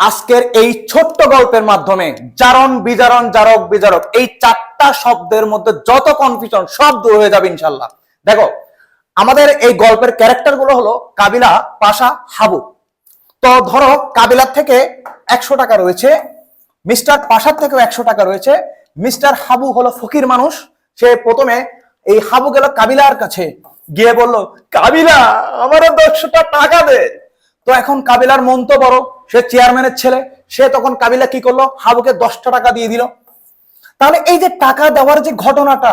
আজকের এই ছোট্ট গল্পের মাধ্যমে জারণ, বিজারণ, জারক, বিজারক, এই চারটা শব্দের মধ্যে যত কনফিউশন সব দূর হয়ে যাবে ইনশাল্লাহ। দেখো, আমাদের এই গল্পের ক্যারেক্টারগুলো হলো কাবিলা, পাশা, হাবু। তো ধরো, কাবিলার থেকে একশো টাকা রয়েছে, মিস্টার পাশার থেকেও একশো টাকা রয়েছে, মিস্টার হাবু হলো ফকির মানুষ, সে প্রথমে এই হাবু গেল কাবিলার কাছে, গিয়ে বলল, কাবিলা আমার দশটা টাকা দে। তো এখন কাবিলার মন তো বড় সে চেয়ারম্যানের ছেলে, সে তখন কাবিলা কি করল? হাবুকে দশটা টাকা দিয়ে দিল। তাহলে এই যে টাকা দেওয়ার যে ঘটনাটা,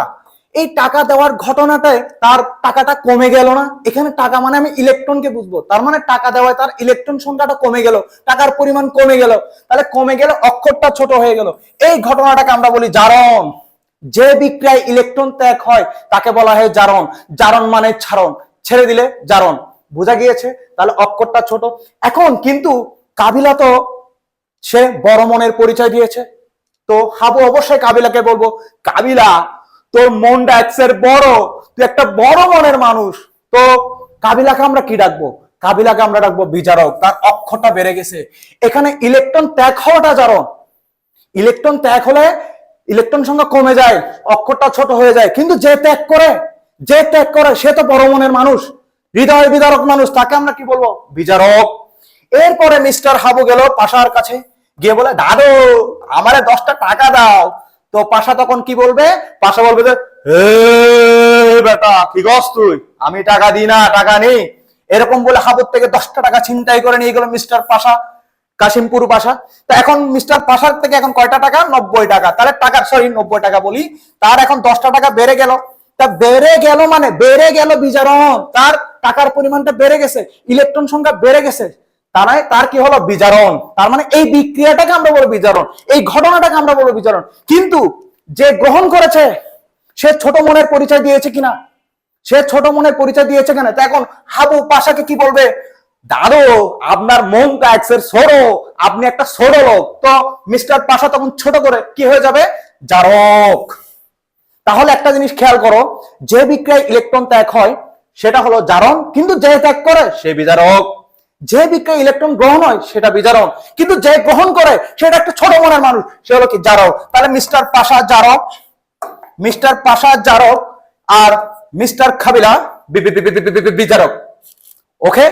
এই টাকা দেওয়ার ঘটনাটায় তার টাকাটা কমে গেল না? এখানে টাকা মানে আমি ইলেকট্রনকে বুঝব। তার মানে টাকা দেওয়ায় তার ইলেকট্রন সংখ্যাটা কমে গেল, টাকার পরিমাণ কমে গেল। তাহলে কমে গেলে অক্ষরটা ছোট হয়ে গেল। এই ঘটনাটাকে আমরা বলি জারণ। যে বিক্রিয়ায় ইলেকট্রন ত্যাগ হয়, তাকে বলা হয় জারণ। জারণ মানে ছাড়ন ছেড়ে দিলে জারণ। বোঝা গিয়েছে? তাহলে অক্ষরটা ছোট। এখন কিন্তু কাবিলা তো সে বড় মনের পরিচয় দিয়েছে। তো হাবু, অবশ্যই কাবিলাকে বলব, কাবিলা, তোর মনটা এক্সের বড়, তুই একটা বড় মনের মানুষ। তো কাবিলাকে আমরা কি ডাকবো? কাবিলাকে আমরা ডাকবো বিচারক, তার অক্ষরটা বেড়ে গেছে। এখানে ইলেকট্রন ত্যাগ হওয়াটা জারণ ইলেকট্রন ত্যাগ হলে ইলেকট্রন সংখ্যা কমে যায়, অক্ষরটা ছোট হয়ে যায়। কিন্তু যে ত্যাগ করে, যে ত্যাগ করে, সে তো বড় মনের মানুষ। হৃদয় বিদারক মানুষ, তাকে আমরা কি বলব? বিচারক। এরপরে মিস্টার হাবু গেল পাশার কাছে, গিয়ে বলে, দাদু, আমারে দশটা টাকা দাও। তো পাশা তখন কি বলবে? পাশা বলবে যে বেটা, কি গস তুই? আমি টাকা দিই না, টাকা নেই। এরকম বলে হাবুর থেকে দশটা টাকা ছিনতাই করে নিয়ে গেল মিস্টার পাশা, কাশিমপুর পাশা। তো এখন মিস্টার পাশার থেকে এখন কয়টা টাকা? নব্বই টাকা। তাহলে টাকার সরি নব্বই টাকা বলি। তার এখন দশটা টাকা বেড়ে গেল। তা বেড়ে গেল মানে বেড়ে গেল বিজারণ। তার টাকার পরিমাণটা বেড়ে গেছে, ইলেকট্রন সংখ্যা বেড়ে গেছে। তার মানে তার কি হলো? বিজারণ। তার মানে এই বিক্রিয়াটাকে আমরা বলব বিজারণ। এই ঘটনাটাকে আমরা বলব বিজারণ। কিন্তু যে গ্রহণ করেছে, সে ছোট মনের পরিচয় দিয়েছে কিনা? সে ছোট মনের পরিচয় দিয়েছে কেন? তা এখন হাবু পাশাকে কি বলবে? দাদু, আপনার মনটা এক্সের সরো আপনি একটা ছোট লোক। তো মিস্টার পাশা তখন ছোট করে কি হয়ে যাবে? জারক। তাহলে একটা জিনিস খেয়াল করো, যে বিক্রিয়ায় ইলেকট্রন ত্যাগ হয়, সেটা হলো জারণ। কিন্তু যে ত্যাগ করে, সে বিজারক। যে বিক্রয় ইলেকট্রন গ্রহণ হয় সেটা বিজারণ। কিন্তু যে গ্রহণ করে, সেটা একটা ছোট মনের মানুষ, সে হলো কি জারক। তাহলে মিস্টার পাশা জারক, মিস্টার পাশা জারক আর মিস্টার খাবিলা বিজারক। ওকে?